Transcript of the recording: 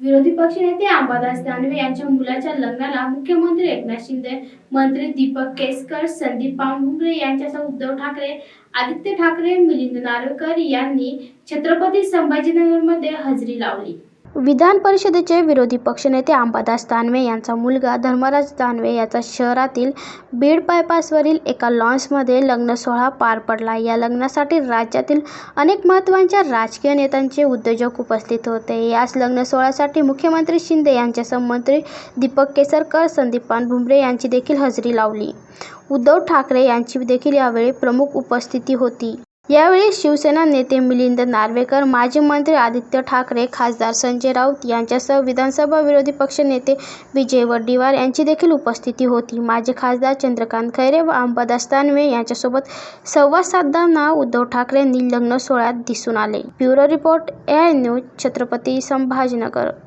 विरोधी पक्षनेते अंबादास दानवे यांच्या मुलाच्या लग्नाला मुख्यमंत्री एकनाथ शिंदे मंत्री दीपक केसकर संदीप पानभुमरे यांच्यासह उद्धव ठाकरे आदित्य ठाकरे मिलिंद नार्वेकर यांनी छत्रपती संभाजीनगरमध्ये हजेरी लावली. विधान परिषदेचे विरोधी पक्षनेते अंबादास दानवे यांचा मुलगा धर्मराज दानवे याचा शहरातील बीड बायपासवरील एका लॉन्समध्ये लग्न सोहळा पार पडला. या लग्नासाठी राज्यातील अनेक महत्त्वाच्या राजकीय नेत्यांचे उद्योजक उपस्थित होते. याच लग्न सोहळ्यासाठी मुख्यमंत्री शिंदे यांच्यासह मंत्री दीपक केसरकर संदीप पानभुमरे यांची देखील हजेरी लावली. उद्धव ठाकरे यांची देखील यावेळी प्रमुख उपस्थिती होती. यावेळी शिवसेना नेते मिलिंद नार्वेकर माजी मंत्री आदित्य ठाकरे खासदार संजय राऊत यांच्यासह विधानसभा विरोधी पक्षनेते विजय वड्डीवार यांची देखील उपस्थिती होती. माजी खासदार चंद्रकांत खैरे व अंबादास दानवे यांच्यासोबत संवाद साधताना उद्धव ठाकरेंनी लग्न सोहळ्यात दिसून आले. Bureau report A news Chhatrapati Sambhajinagar.